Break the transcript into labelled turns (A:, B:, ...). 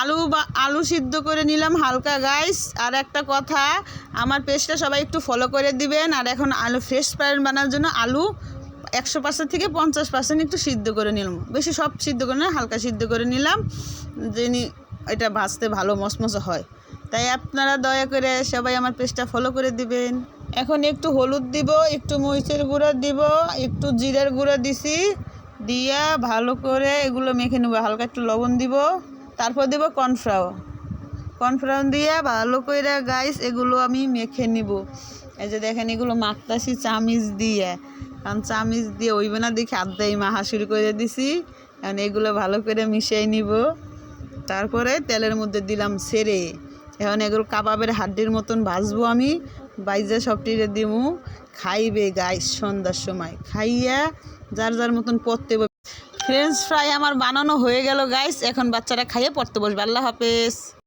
A: আলু বা আলু সিদ্ধ করে নিলাম হালকা গাইস আর একটা কথা, আমার পেজটা সবাই একটু ফলো করে দিবেন। আর এখন আলু ফ্রেশ ফ্রাইড বানানোর জন্য আলু একশো পার্সেন্ট থেকে পঞ্চাশ পার্সেন্ট একটু সিদ্ধ করে নিলাম। বেশি সব সিদ্ধ করে না, হালকা সিদ্ধ করে নিলাম। যিনি এটা ভাজতে ভালো মসমসে হয়। তাই আপনারা দয়া করে সবাই আমার পেজটা ফলো করে দিবেন। এখন একটু হলুদ দিব, একটু মরিচের গুঁড়ো দিব, একটু জিরের গুঁড়ো দিছি। দিয়া ভালো করে এগুলো মেখে নেব। হালকা একটু লবণ দিব। তারপর দেব কর্নফ্লাওয়ার। কর্নফ্লাওয়ার দিয়ে ভালো করে গাইস এগুলো আমি মেখে নিব। এই যে দেখেন, এগুলো মাখতাছি চামিচ দিয়ে। কারণ চামিচ দিয়ে ওইবে না দেখে আড্ডাই মাহা শুরু করে দিছি। এখন এগুলো ভালো করে মিশিয়ে নিব। তারপরে তেলের মধ্যে দিলাম সেরে এখন এগুলো কাবাবের হাড্ডির মতন ভাজবো আমি। বাইজা সবটিরে দিমু। খাইবে গাইস সন্ধ্যার সময়। খাইয়া যার যার মতন পড়তে ফ্রেঞ্চ ফ্রাই আমার বানানো হয়ে গেল গাইস এখন বাচ্চারা খাইয়ে পড়তে বসবে। আল্লাহ হাফেজ।